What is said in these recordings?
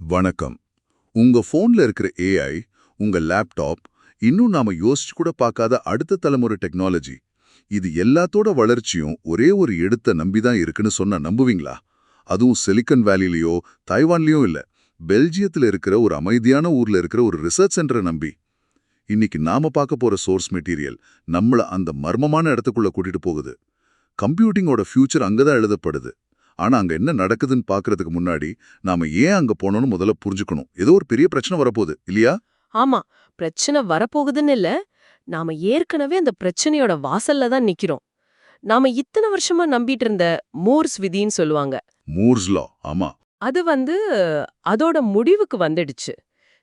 வணக்கம். உங்க ஃபோன்ல இருக்கிற ஏஐ உங்க லேப்டாப் இன்னும் நாம யோசிச்சு கூட பார்க்காத அடுத்த தலைமுறை டெக்னாலஜி இது எல்லாத்தோட வளர்ச்சியும் ஒரே ஒரு எடுத்த நம்பி தான் இருக்குன்னு சொன்னா நம்புவீங்களா? அதுவும் சிலிக்கன் வேலிலேயோ தைவான்லயோ இல்ல பெல்ஜியத்துல இருக்கிற ஒரு அமைதியான ஊர்ல இருக்கிற ஒரு ரிசர்ச் சென்டரை நம்பி. இன்னைக்கு நாம பார்க்க போற சோர்ஸ் மெட்டீரியல் நம்மள அந்த மர்மமான இடத்துக்குள்ள கூட்டிட்டு போகுது. கம்ப்யூட்டிங்கோட ஃபியூச்சர் அங்கதான் எழுதப்படுது. ஆனா அங்க என்ன நடக்குதுன்னு பார்க்கறதுக்கு முன்னாடி நாம ஏன் அங்க போனோம்னு முதல்ல புரிஞ்சுக்கணும். ஏதோ ஒரு பெரிய பிரச்சனை வரப்போகுது இல்லையா? ஆமா பிரச்சனை வரப்போகுதுன்னு இல்ல. நாம ஏற்கனவே அந்த பிரச்சனையோட வாசல்ல தான் நிக்கிறோம். நாம இத்தனை வருஷமா நம்பிட்டு இருந்த மூர்ஸ் விதின்னு சொல்லுவாங்க. மூர்ஸ் லா ஆமா. அது வந்து அதோட முடிவுக்கு வந்துடுச்சு.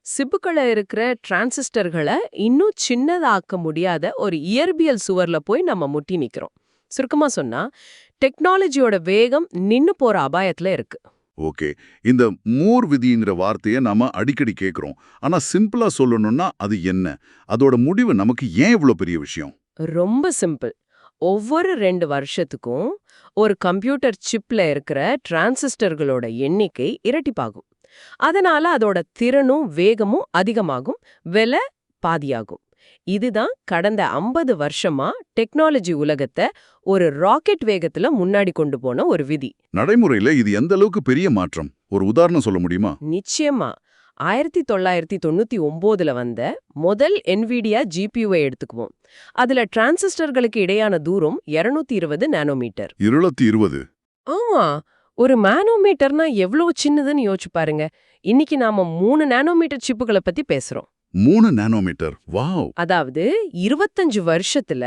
சிப்புக்கள இருக்கிற டிரான்சிஸ்டர்களை இன்னும் சின்னதாக்க முடியாத ஒரு இயற்பியல் சுவர்ல போய் நம்ம முட்டி நிக்கிறோம். சுருக்கமா சொன்னா டெக்னாலஜியோட வேகம் நின்னு போற அபாயத்துல இருக்கு. ஓகே. இந்த மூர் விதிங்கிற வார்த்தையை நாம அடிக்கடி கேக்குறோம். ஆனா சிம்பிளா சொல்லணும்னா அது என்ன? அதோட முடிவு நமக்கு ஏன் இவ்வளவு பெரிய விஷயம்? ரொம்ப சிம்பிள். ஒவ்வொரு ரெண்டு வருஷத்துக்கும் ஒரு கம்ப்யூட்டர் சிப்ல இருக்கிற டிரான்சிஸ்டர்களோட எண்ணிக்கை இரட்டிப்பாகும். அதனால அதோட திறனும் வேகமும் அதிகமாகும். விலை பாதியாகும். இதுதான் கடந்த 50 வருஷமா டெக்னாலஜி உலகத்தை ஒரு ராக்கெட் வேகத்துல முன்னாடி கொண்டு போன ஒரு விதி. நடைமுறையில இது எந்த அளவுக்கு பெரிய மாற்றம்? ஒரு உதாரணம் சொல்ல முடியுமா? நிச்சயமா. ஆயிரத்தி தொள்ளாயிரத்தி தொண்ணூத்தி ஒம்போதுல வந்த முதல் என்விடியா ஜிபியூவை எடுத்துக்குவோம். அதுல டிரான்சிஸ்டர்களுக்கு இடையான தூரம் 220 இருபது நானோமீட்டர். இருபத்தி இருபது. ஆமா. ஒரு நானோமீட்டர்னா எவ்வளவு சின்னதுன்னு யோசிச்சு பாருங்க. இன்னைக்கு நாம மூணு நானோமீட்டர் சிப்புகளை பத்தி பேசுறோம். மூணு நானோமீட்டர் வாவ் அதாவது இருபத்தஞ்சு வருஷத்துல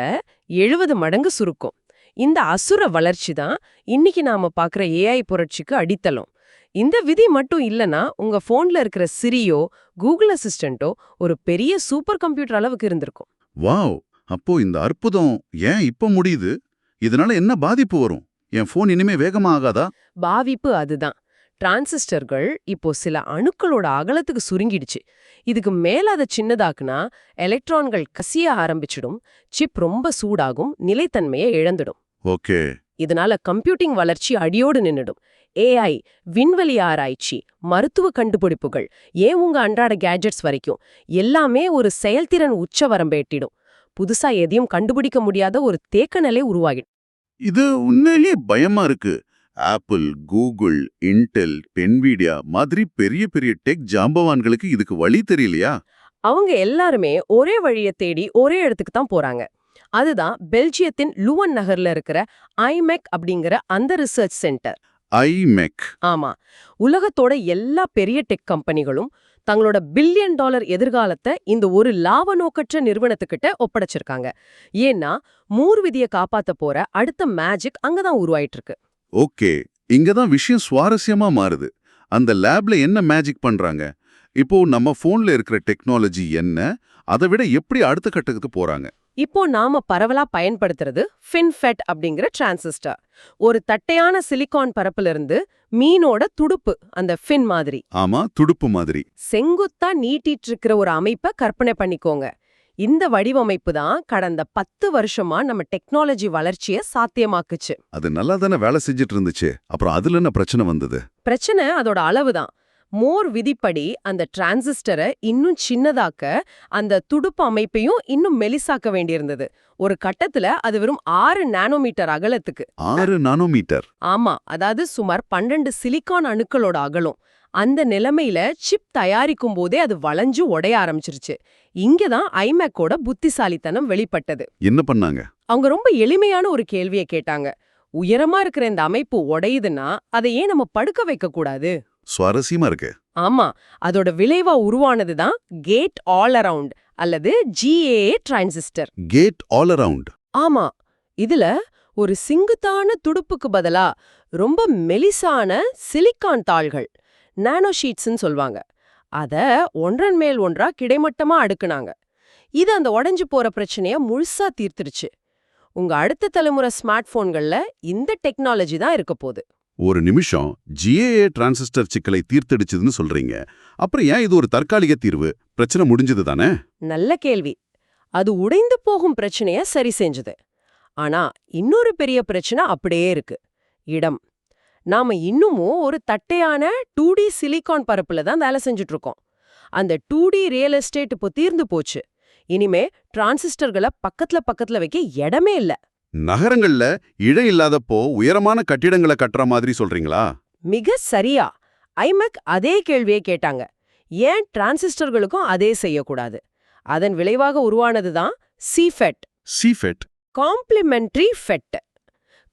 எழுபது மடங்கு சுருக்கம். இந்த அசுர வளர்ச்சி தான் இன்னைக்கு நாம பாக்குற ஏஐ புரட்சிக்கு அடித்தளம். இந்த விதி மட்டும் இல்லனா உங்க போன்ல இருக்கிற சிரியோ கூகுள் அசிஸ்டன்ட்டோ ஒரு பெரிய சூப்பர் கம்ப்யூட்டர் அளவுக்கு இருந்திருக்கும். வாவ் அப்போ இந்த அற்புதம் ஏன் இப்ப முடியுது? இதனால என்ன பாதிப்பு வரும்? என் போன் இனிமே வேகமா ஆகாதா? பாவிப்பு அதுதான். டிரான்சிஸ்டர்கள் இப்போ சில அணுக்களோட அகலத்துக்கு சுருங்கிடுச்சு. இதுக்கு மேல அதை சின்னதாக்குனா எலக்ட்ரான்கள் கசிய ஆரம்பிச்சிடும் சிப் ரொம்ப சூடாகும் நிலைத்தன்மையை இழந்துடும். ஓகே. இதனால கம்ப்யூட்டிங் வளர்ச்சி அடியோடு நின்னுடும். ஏஐ விண்வெளி ஆராய்ச்சி மருத்துவ கண்டுபிடிப்புகள் ஏன் உங்க அன்றாட கேஜெட்ஸ் வரைக்கும் எல்லாமே ஒரு செயல்திறன் உச்சவரம்பை எட்டிடும் புதுசா எதையும் கண்டுபிடிக்க முடியாத ஒரு தேக்க நிலை உருவாகிடும் இது உண்மையிலேயே பயமா இருக்கு. ஆப்பிள் கூகுள் இன்டெல் பென்வீடியா மாதிரி பெரிய பெரிய டெக் ஜாம்பவான்களுக்கு இதுக்கு வழி தெரியலையா? அவங்க எல்லாருமே ஒரே வழியை தேடி ஒரே இடத்துக்கு தான் போறாங்க. அதுதான் பெல்ஜியத்தின் லுவன் நகர்ல இருக்கிற ஐமெக் அப்படிங்கிற அந்த ரிசர்ச் சென்டர் ஐமெக். ஆமா. உலகத்தோட எல்லா பெரிய டெக் கம்பெனிகளும் தங்களோட பில்லியன் டாலர் எதிர்காலத்தை இந்த ஒரு லாப நோக்கற்ற நிறுவனத்துக்கிட்ட ஒப்படைச்சிருக்காங்க. ஏன்னா மூர் விதியை காப்பாத்த போற அடுத்த மேஜிக் அங்கதான் உருவாயிட்டு இருக்கு ஓகே இங்க தான் விஷயம் சுவாரஸ்யமா மாறுது. அந்த லேப்ல என்ன மேஜிக் பண்றாங்க? இப்போ நம்ம போன்ல இருக்கிற டெக்னாலஜி என்ன? அதை விட எப்படி அடுத்த கட்டத்துக்கு போறாங்க? இப்போ நாம பரவலா பயன்படுத்துறது ஃபின்ஃபெட் அப்படிங்கிற டிரான்சிஸ்டர் ஒரு தட்டையான சிலிகான் பரப்புல இருந்து மீனோட துடுப்பு அந்த ஃபின் மாதிரி. ஆமா துடுப்பு மாதிரி. செங்குத்தா நீட்டிட்டு இருக்கிற ஒரு அமைப்பை கற்பனை பண்ணிக்கோங்க. இந்த வடிவமைப்பு தான் கடந்த பத்து வருஷமா நம்ம டெக்னாலஜி வளர்ச்சியை சாத்தியமாக்குச்சு. அது நல்லா தானே வேலை செஞ்சுட்டு இருந்துச்சு அப்புறம் அதுல என்ன பிரச்சனை வந்தது? பிரச்சனை அதோட அளவுதான் மோர் விதிப்படி அந்த டிரான்சிஸ்டரை இன்னும் சின்னதாக்க அந்த துடுப்பு அமைப்பையும் இன்னும் மெலிசாக்க வேண்டியிருந்தது. ஒரு கட்டத்துல அது வெறும் ஆறு நானோமீட்டர் அகலத்துக்கு. ஆறு நானோமீட்டர். ஆமா அதாவது சுமார் பன்னெண்டு சிலிக்கான் அணுக்களோட அகலம். அந்த நிலைமையில சிப் தயாரிக்கும் போதே அது வளைஞ்சு உடைய ஆரம்பிச்சிருச்சு. இங்கதான் ஐமேக்கோட புத்திசாலித்தனம் வெளிப்பட்டது. என்ன பண்ணாங்க? அவங்க ரொம்ப எளிமையான ஒரு கேள்வியை கேட்டாங்க. உயரமா இருக்கிற இந்த அமைப்பு உடையுதுன்னா அதை ஏன் நம்ம படுக்க வைக்க கூடாது? சுவாரஸ்யமா இருக்கு. ஆமா அதோட விளைவா உருவானதுதான் கேட் ஆல் அரவுண்ட் அல்லது GAA transistor gate all around ஆமா இதுல ஒரு சிங்குத்தான துடுப்புக்கு பதிலா ரொம்ப மெலிசான சிலிக்கான் தாள்கள் நானோ ஷீட்ஸ்னு சொல்வாங்க. அத ஒன்றன் மேல் ஒன்றா கிடைமட்டமா அடுக்குனாங்க. இது அந்த உடைஞ்சு போற பிரச்சனைய முழுசா தீர்த்துருச்சு உங்க அடுத்த தலைமுறை ஸ்மார்ட் போன்கள்ல இந்த டெக்னாலஜி தான் இருக்க போகுது. ஒரு நிமிஷம். ஜிஏஏ டிரான்சிஸ்டர் சிக்கலை தீர்த்தடிச்சதுன்னு சொல்றீங்க. அப்புறம் ஏன் இது ஒரு தற்காலிக தீர்வு? பிரச்சனை முடிஞ்சது தானே? நல்ல கேள்வி. அது உடைந்து போகும் பிரச்சனைய சரி செஞ்சது. ஆனா இன்னொரு பெரிய பிரச்சனை அப்படியே இருக்கு. இடம். நாம இன்னுமும் ஒரு தட்டையான டூ டி சிலிகான் பரப்புல தான் வேலை செஞ்சுட்டு இருக்கோம் அந்த டூ டி ரியல் எஸ்டேட் இப்போ தீர்ந்து போச்சு. இனிமே டிரான்சிஸ்டர்களை பக்கத்துல பக்கத்துல வைக்க இடமே இல்ல. நகரங்கள்ல இடம் இல்லாதப்போ உயரமான கட்டிடங்களை கட்டுற மாதிரி சொல்றீங்களா? மிக சரியா. ஐமேக் அதே கேள்வியை கேட்டாங்க. ஏன் டிரான்சிஸ்டர்களுக்கும் அதே செய்யக்கூடாது? அதன் விளைவாக உருவானதுதான் CFET CFET complementary FET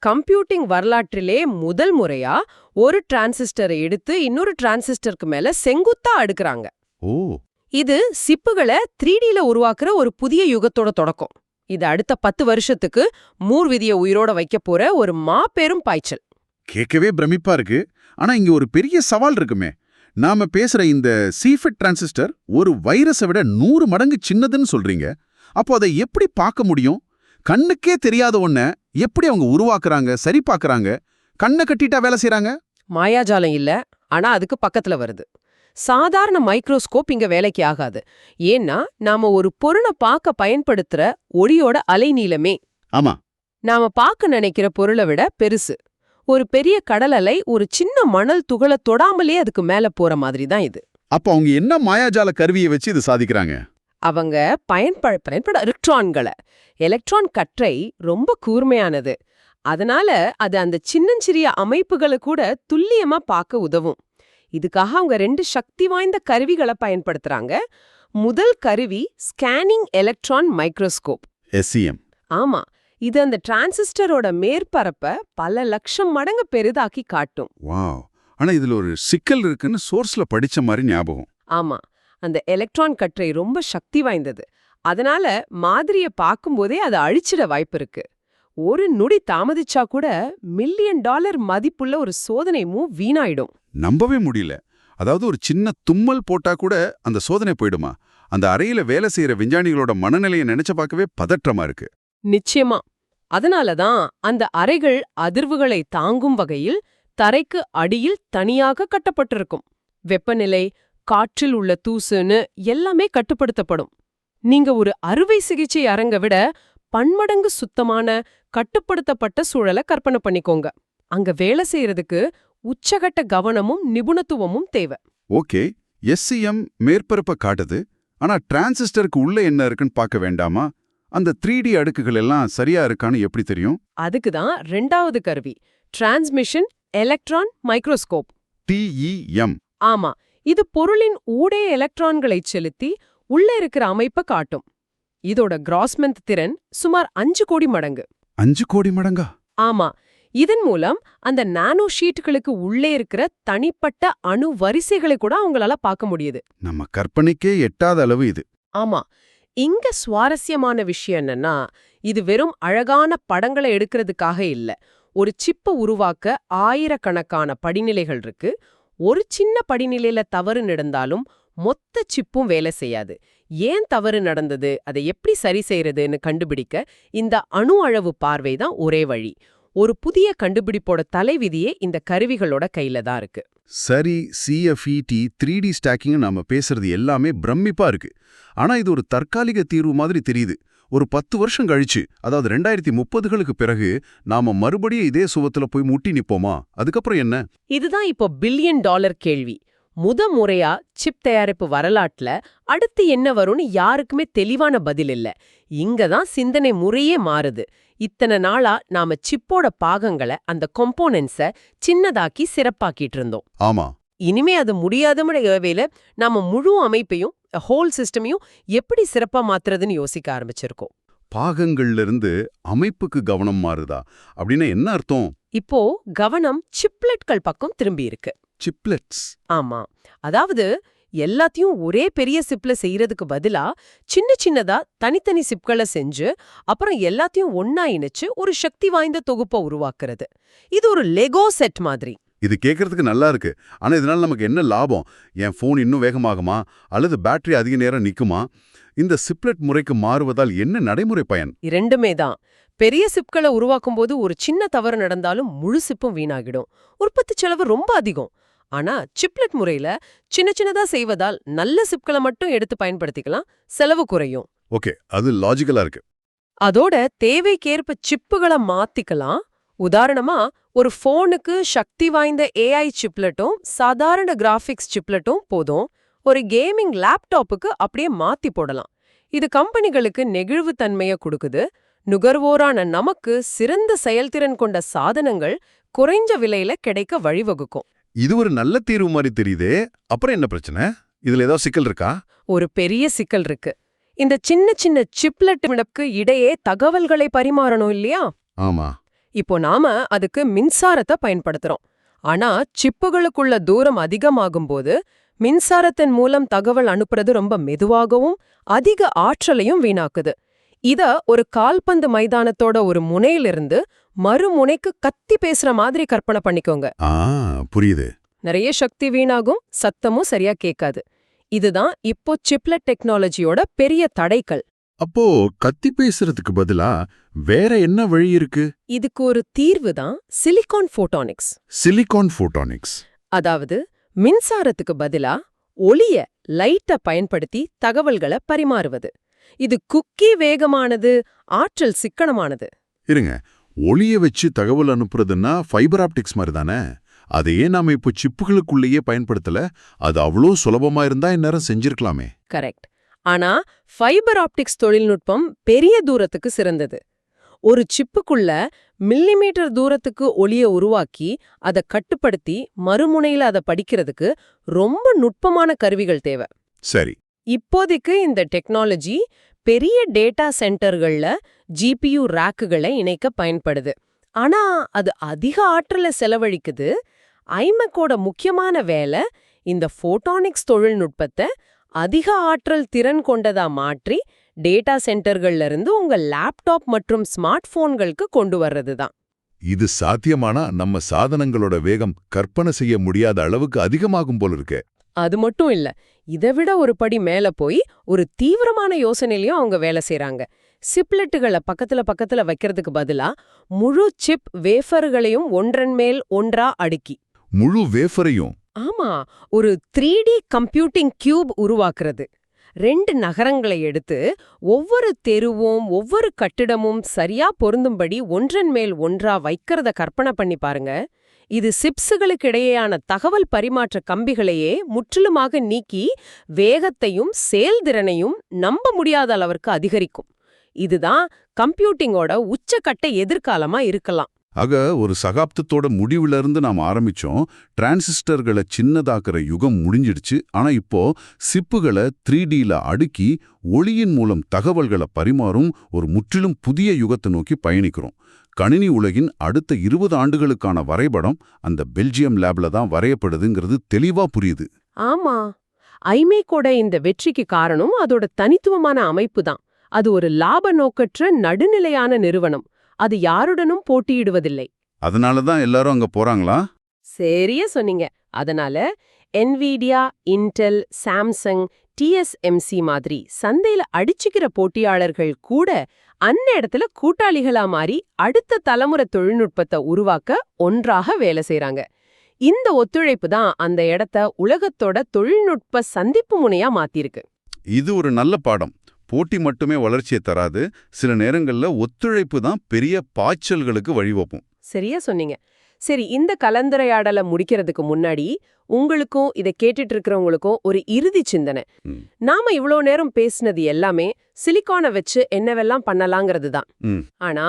computing வரலாற்றிலே முதல் முறையா ஒரு டிரான்சிஸ்டரை எடுத்து இன்னொரு டிரான்சிஸ்டருக்கு மேல செங்குத்தா அடுக்குறாங்க. ஓ. இது சிப்புகளை த்ரீ ல உருவாக்குற ஒரு புதிய யுகத்தோட தொடக்கம். இது அடுத்த பத்து வருஷத்துக்கு மூர் விதிய உயிரோட வைக்க போற ஒரு மாபெரும் பாய்ச்சல். கேட்கவே பிரமிப்பா இருக்கு. ஆனா இங்க ஒரு பெரிய சவால் இருக்குமே. நாம பேசுற இந்த சிஃபெட் டிரான்சிஸ்டர் ஒரு வைரஸை விட நூறு மடங்கு சின்னதுன்னு சொல்றீங்க. அப்போ அதை எப்படி பார்க்க முடியும்? கண்ணுக்கே தெரியாத ஒன்ன எப்படி அவங்க உருவாக்குறாங்க சரி பார்க்கறாங்க கண்ணை கட்டிட்டா வேலை செய்றாங்க? மாயாஜாலம் இல்ல ஆனா அதுக்கு பக்கத்துல வருது. சாதாரண மைக்ரோஸ்கோப் இங்க வேலைக்கு ஆகாது. ஏன்னா நாம ஒரு பொருளை பார்க்க பயன்படுத்துற ஒளியோட அலைநீளமே. ஆமா. நாம பார்க்க நினைக்கிற பொருளை விட பெருசு. ஒரு பெரிய கடல் அலை ஒரு சின்ன மணல் துகளை தொடாமலே அதுக்கு மேல போற மாதிரி தான் இது. அப்போ அவங்க என்ன மாயாஜால கருவியை வச்சு இது சாதிக்கிறாங்க? அவங்க பயன்பட பயன்பட எலக்ட்ரான்களை எலக்ட்ரான் கற்றை ரொம்ப கூர்மையானது. அதனால அது அந்த சின்னஞ்சிறிய அமைப்புகளை கூட துல்லியமா பார்க்க உதவும். இதுக்காக அவங்க ரெண்டு சக்தி வாய்ந்த கருவிகளை பயன்படுத்துறாங்க. முதல் கருவி ஸ்கேனிங் எலக்ட்ரான் மைக்ரோஸ்கோப் எஸ்சிஎம் ஆமா. இது அந்த டிரான்சிஸ்டரோட மேற்பரப்ப பல லட்சம் மடங்கு பெரிதாக்கி காட்டும். வாவ். ஆனா இதுல ஒரு சிக்கல் இருக்குன்னு சோர்ஸ்ல படிச்ச மாதிரி ஞாபகம். ஆமா. அந்த எலக்ட்ரான் கற்றை ரொம்ப சக்தி வாய்ந்தது. அதனால மாதிரிய பார்க்கும்போதே அதை அழிச்சிட வாய்ப்பு இருக்கு. ஒரு நொடி தாமதிச்சா கூட மில்லியன் டாலர் மதிப்புள்ள ஒரு சோதனை மூவ் வீணாயிடும். நம்பவே முடியல. அதாவது ஒரு சின்ன தும்மல் போட்டா கூட அந்த சோதனை போயிடுமா? அந்த அறையில வேலை செய்யற விஞ்ஞானிகளோட மனநிலையை நினைச்சு பார்க்கவே பதற்றமா இருக்கு. நிச்சயமா. அதனால தான் அந்த அறைகள் அதிர்வுகளை தாங்கும் வகையில் தரைக்கு அடியில் தனியாக கட்டப்பட்டிருக்கும். வெப்பநிலை காற்றில் உள்ள தூசுன்னு எல்லாமே கட்டுப்படுத்தப்படும். நீங்க ஒரு அறுவை சிகிச்சை அரங்க விட பன்மடங்கு சுத்தமான கட்டுப்படுத்தப்பட்ட சூழலை கற்பனை பண்ணிக்கோங்க. அங்க வேலை செய்யறதுக்கு உச்சகட்ட கவனமும் நிபுணத்துவமும் தேவை. ஓகே எஸ்சிஎம் மேற்பரப்ப காட்டுது. ஆனா டிரான்சிஸ்டருக்கு உள்ள என்ன இருக்குன்னு பார்க்க வேண்டாமா? அந்த த்ரீ டி அடுக்குகள் எல்லாம் சரியா இருக்கான்னு எப்படி தெரியும்? அதுக்கு தான் ரெண்டாவது கருவி டிரான்ஸ்மிஷன் எலக்ட்ரான் மைக்ரோஸ்கோப். டிஇஎம் ஆமா இது பொருளின் ஊடே எலக்ட்ரான்களைச் செலுத்தி உள்ள இருக்கிற அமைப்ப காட்டும். இதோட கிராஸ்மென்த் திறன் சுமார் அஞ்சு கோடி மடங்கு. அஞ்சு கோடி மடங்கா? ஆமா இதன் மூலம் அந்த நானோ ஷீட்டுகளுக்கு உள்ளே இருக்கிற தனிப்பட்ட அணு வரிசைகளை கூட அவங்களால பார்க்க முடியுது. நம்ம கற்பனைக்கே எட்டாத அளவு இது. ஆமா இங்க சுவாரஸ்யமான விஷயம் என்னன்னா இது வெறும் அழகான படங்களை எடுக்கிறதுக்காக இல்ல. ஒரு சிப்ப உருவாக்க ஆயிரக்கணக்கான படிநிலைகள் இருக்கு. ஒரு சின்ன படிநிலையில தவறு நடந்தாலும் மொத்த சிப்பும் வேலை செய்யாது. ஏன் தவறு நடந்தது? அதை எப்படி சரி செய்யறதுன்னு கண்டுபிடிக்க இந்த அணு அளவு பார்வை தான் ஒரே வழி. ஒரு புதிய கண்டுபிடிப்போட தலைவிதியே இந்த கருவிகளோட கையில தான் இருக்கு. சரி சிஎஃப்இடி த்ரீ டி ஸ்டாக்கிங் நாம பேசுறது எல்லாமே பிரமிப்பா இருக்கு. ஆனா இது ஒரு தற்காலிக தீர்வு மாதிரி தெரியுது. ஒரு பத்து வருஷம் கழிச்சு அதாவது ரெண்டாயிரத்தி முப்பதுகளுக்கு பிறகு நாம மறுபடியும் இதே சுவத்துல போய் முட்டி நிப்போமா? அதுக்கப்புறம் என்ன? இதுதான் இப்போ பில்லியன் டாலர் கேள்வி. முத முறையா சிப் தயாரிப்பு வரலாற்றுல அடுத்து என்ன வரும்னு யாருக்குமே தெளிவான பதில் இல்ல. இங்க தான் சிந்தனை முறையே மாறுது. இத்தனை நாளா நாம சிப்போட பாகங்களை அந்த கொம்போனன்ஸ சின்னதாக்கி சிறப்பாக்கிட்டு இருந்தோம். ஆமா. இனிமே அது முடியாதமுடைய வேவேல நாம முழு அமைப்பையும் ஹோல் சிஸ்டமையும் எப்படி சிறப்பா மாத்துறதுன்னு யோசிக்க ஆரம்பிச்சிருக்கோம். பாகங்கள்ல இருந்து அமைப்புக்கு கவனம் மாறுதா? அப்படின்னா என்ன அர்த்தம்? இப்போ கவனம் சிப்லெட்கள் பக்கம் திரும்பி இருக்கு. சிப்லெட்ஸ் ஆமா. அதாவது எல்லாத்தையும் ஒரே பெரிய சிப்ல செய்யறதுக்கு பதிலா சின்ன சின்னதா தனித்தனி சிப்களை செஞ்சு அப்புறம் எல்லாத்தையும் ஒண்ணா இணைச்சு ஒரு சக்தி வாய்ந்த தொகுப்பை உருவாக்குறது. இது ஒரு லெகோ செட் மாதிரி. இது கேட்கறதுக்கு நல்லா இருக்கு. ஆனா இதனால நமக்கு என்ன லாபம்? என் ஃபோன் இன்னும் வேகமாகுமா? அல்லது பேட்டரி அதிக நேரம் நிக்குமா? இந்த சிப்லெட் முறைக்கு மாறுவதால் என்ன நடைமுறை பயன்? இரண்டுமே தான். பெரிய சிப்களை உருவாக்கும் போது ஒரு சின்ன தவறு நடந்தாலும் முழு சிப்பும் வீணாகிடும். உற்பத்தி செலவு ரொம்ப அதிகம். ஆனா சிப்லெட் முறையில சின்ன சின்னதா செய்வதால் நல்ல சிப்களை மட்டும் எடுத்து பயன்படுத்திக்கலாம். செலவு குறையும். ஓகே அது லாஜிக்கலா இருக்கு. அதோட தேவைக்கேற்ப சிப்புகளை மாத்திக்கலாம். உதாரணமா ஒரு ஃபோனுக்கு சக்தி வாய்ந்த ஏஐ சிப்லெட்டும் சாதாரண கிராஃபிக்ஸ் சிப்லெட்டும் போதும். ஒரு கேமிங் லேப்டாப்புக்கு அப்படியே மாத்தி போடலாம். இது கம்பெனிகளுக்கு நெகிழ்வுத்தன்மைய கொடுக்குது. நுகர்வோரான நமக்கு சிறந்த செயல்திறன் கொண்ட சாதனங்கள் குறைஞ்ச விலையில கிடைக்க வழிவகுக்கும். இது ஒரு நல்ல தீர்வு மாதிரி தெரியுதே. அப்புறம் என்ன பிரச்சனை? இதுல ஏதாவது சிக்கல் இருக்கா? ஒரு பெரிய சிக்கல் இருக்கு. இந்த சின்ன சின்ன சிப்லெட் இடையே தகவல்களை பரிமாறணும் இல்லையா? ஆமா. இப்போ நாம அதுக்கு மின்சாரத்தை பயன்படுத்துறோம். ஆனா சிப்புகளுக்குள்ள தூரம் அதிகமாகும்போது மின்சாரத்தின் மூலம் தகவல் அனுப்புறது ரொம்ப மெதுவாகவும் அதிக ஆற்றலையும் வீணாக்குது. இத ஒரு கால்பந்து மைதானத்தோட ஒரு முனையிலிருந்து மறுமுனைக்கு கத்தி பேசுற மாதிரி கற்பனை பண்ணிக்கோங்க. புரியுது. நிறைய சக்தி வீணாகும் சத்தமும் சரியா கேட்காது. இதுதான் இப்போ சிப்லெட் டெக்னாலஜியோட பெரிய தடைகள். அப்போ கத்தி பேசுறதுக்கு பதிலா வேற என்ன வழி இருக்கு? இதுக்கு ஒரு தீர்வு தான் சிலிகான் ஃபோட்டானிக்ஸ் சிலிகான் ஃபோட்டானிக்ஸ் அதாவது மின்சாரத்துக்கு பதிலா ஒளிய லைட்ட பயன்படுத்தி தகவல்களை பரிமாறுவது. இது குக்கி வேகமானது ஆற்றல் சிக்கனமானது. இருங்க. ஒளிய வச்சு தகவல் அனுப்புறதுன்னா ஃபைபர் ஆப்டிக்ஸ் மாதிரி தானே? அதையே நாம இப்போ சிப்புகளுக்குள்ளேயே பயன்படுத்தல அது அவ்வளோ சுலபமா இருந்தா இந்நேரம் செஞ்சிருக்கலாமே. கரெக்ட் ஆனா ஃபைபர் ஆப்டிக்ஸ் தொழில்நுட்பம் பெரிய தூரத்துக்கு சிறந்தது. ஒரு சிப்புக்குள்ள மில்லிமீட்டர் தூரத்துக்கு ஒளிய உருவாக்கி அதை கட்டுப்படுத்தி மறுமுனையில அதை படிக்கிறதுக்கு ரொம்ப நுட்பமான கருவிகள் தேவை. சரி. இப்போதைக்கு இந்த டெக்னாலஜி பெரிய டேட்டா சென்டர்கள்ல ஜிபியு ரேக்குகளை இணைக்க பயன்படுது. ஆனா அது அதிக ஆற்றலை செலவழிக்குது. ஐமக்கோட முக்கியமான வேலை இந்த ஃபோட்டானிக்ஸ் தொழில்நுட்பத்தை அதிக ஆற்றல் திறன் கொண்டதா மாற்றி டேட்டா சென்டர்கள்ல இருந்து உங்க லேப்டாப் மற்றும் ஸ்மார்ட் போன்களுக்கு கொண்டு வர்றது தான் இது சாத்தியமானா நம்ம சாதனங்களோட வேகம் கற்பனை செய்ய முடியாத அளவுக்கு அதிகமாகும் போல இருக்கே. அது மட்டும் இல்ல இதை விட ஒரு படி மேல போய் ஒரு தீவிரமான யோசனையிலயும் அவங்க வேலை செய்றாங்க. சிப்லெட்டுகளை பக்கத்துல பக்கத்துல வைக்கிறதுக்கு பதிலா முழு சிப் வேஃபர்களையும் ஒன்றன் மேல் ஒன்றா அடுக்கி. முழு வேஃபரையும் ஆமா ஒரு த்ரீ டி கம்ப்யூட்டிங் கியூப் உருவாக்குறது. ரெண்டு நகரங்களை எடுத்து ஒவ்வொரு தெருவும் ஒவ்வொரு கட்டிடமும் சரியா பொருந்தும்படி ஒன்றன் மேல் ஒன்றா வைக்கிறத கற்பனை பண்ணி பாருங்க. இது சிப்ஸுகளுக்கிடையேயான தகவல் பரிமாற்ற கம்பிகளையே முற்றிலுமாக நீக்கி வேகத்தையும் செயல்திறனையும் நம்ப முடியாத அளவிற்கு அதிகரிக்கும். இதுதான் கம்ப்யூட்டிங்கோட உச்சக்கட்ட எதிர்காலமா இருக்கலாம். ஆக ஒரு சகாப்தத்தோட முடிவுல இருந்து நாம் ஆரம்பிச்சோம். டிரான்சிஸ்டர்களை சின்னதாக்குற யுகம் முடிஞ்சிடுச்சு. ஆனா இப்போ சிப்புகளை த்ரீ டில அடுக்கி ஒளியின் மூலம் தகவல்களை பரிமாறும் ஒரு முற்றிலும் புதிய யுகத்தை நோக்கி பயணிக்கிறோம். கணினி உலகின் அடுத்த இருபது ஆண்டுகளுக்கான வரைபடம் அந்த பெல்ஜியம் லேப்ல தான் வரையப்படுதுங்கிறது தெளிவா புரியுது. ஆமா. ஐமேக்கோட இந்த வெற்றிக்கு காரணம் அதோட தனித்துவமான அமைப்பு தான். அது ஒரு லாப நோக்கற்ற நடுநிலையான நிறுவனம். அது யாருடனும் போட்டியிடுவதில்லை. அதனால தான் எல்லாரும் அங்க போறாங்களா? சரியா சொன்னீங்க. அதனால என்விடியா இன்டெல் சாம்சங் டிஎஸ்எம்சி மாதிரி சந்தையில அடிச்சுக்கிற போட்டியாளர்கள் கூட அன்ன இடத்துல கூட்டாளிகளா மாறி அடுத்த தலைமுறை தொழில்நுட்பத்தை உருவாக்க ஒன்றாக வேலை செய்றாங்க. இந்த ஒத்துழைப்பு தான் அந்த இடத்த உலகத்தோட தொழில்நுட்ப சந்திப்பு முனையா மாத்திருக்கு இது ஒரு நல்ல பாடம். போட்டி மட்டுமே வளர்ச்சியை தராது. சில நேரங்கள்ல ஒத்துழைப்பு தான் பெரிய பாய்ச்சல்களுக்கு வழிவகுக்கும் சரியா சொன்னீங்க. சரி இந்த கலந்துரையாடலை முடிக்கிறதுக்கு முன்னாடி உங்களுக்கும் இதை கேட்டுட்டு இருக்கிறவங்களுக்கும் ஒரு இறுதி சிந்தனை. நாம இவ்ளோ நேரம் பேசினது எல்லாமே சிலிக்கானை வச்சு என்னவெல்லாம் பண்ணலாங்கிறது தான். ஆனா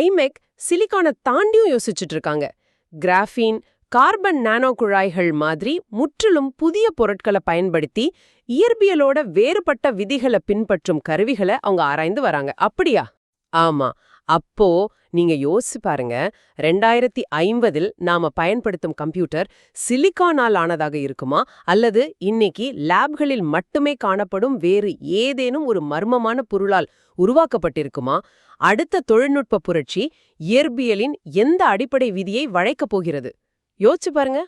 ஐமெக் சிலிக்கானை தாண்டியும் யோசிச்சுட்டு இருக்காங்க. கிராஃபீன் கார்பன் நானோ குழாய்கள் மாதிரி முற்றிலும் புதிய பொருட்களை பயன்படுத்தி இயற்பியலோட வேறுபட்ட விதிகளை பின்பற்றும் கருவிகளை அவங்க ஆராய்ந்து வராங்க. அப்படியா? ஆமா. அப்போ நீங்க யோசிச்சு பாருங்க. ரெண்டாயிரத்தி ஐம்பதில் நாம பயன்படுத்தும் கம்ப்யூட்டர் சிலிக்கானால் ஆனதாக இருக்குமா? அல்லது இன்னைக்கு லேப்களில் மட்டுமே காணப்படும் வேறு ஏதேனும் ஒரு மர்மமான பொருளால் உருவாக்கப்பட்டிருக்குமா? அடுத்த தொழில்நுட்ப புரட்சி இயற்பியலின் எந்த அடிப்படை விதியை வழைக்கப் போகிறது? யோசிச்சு பாருங்க.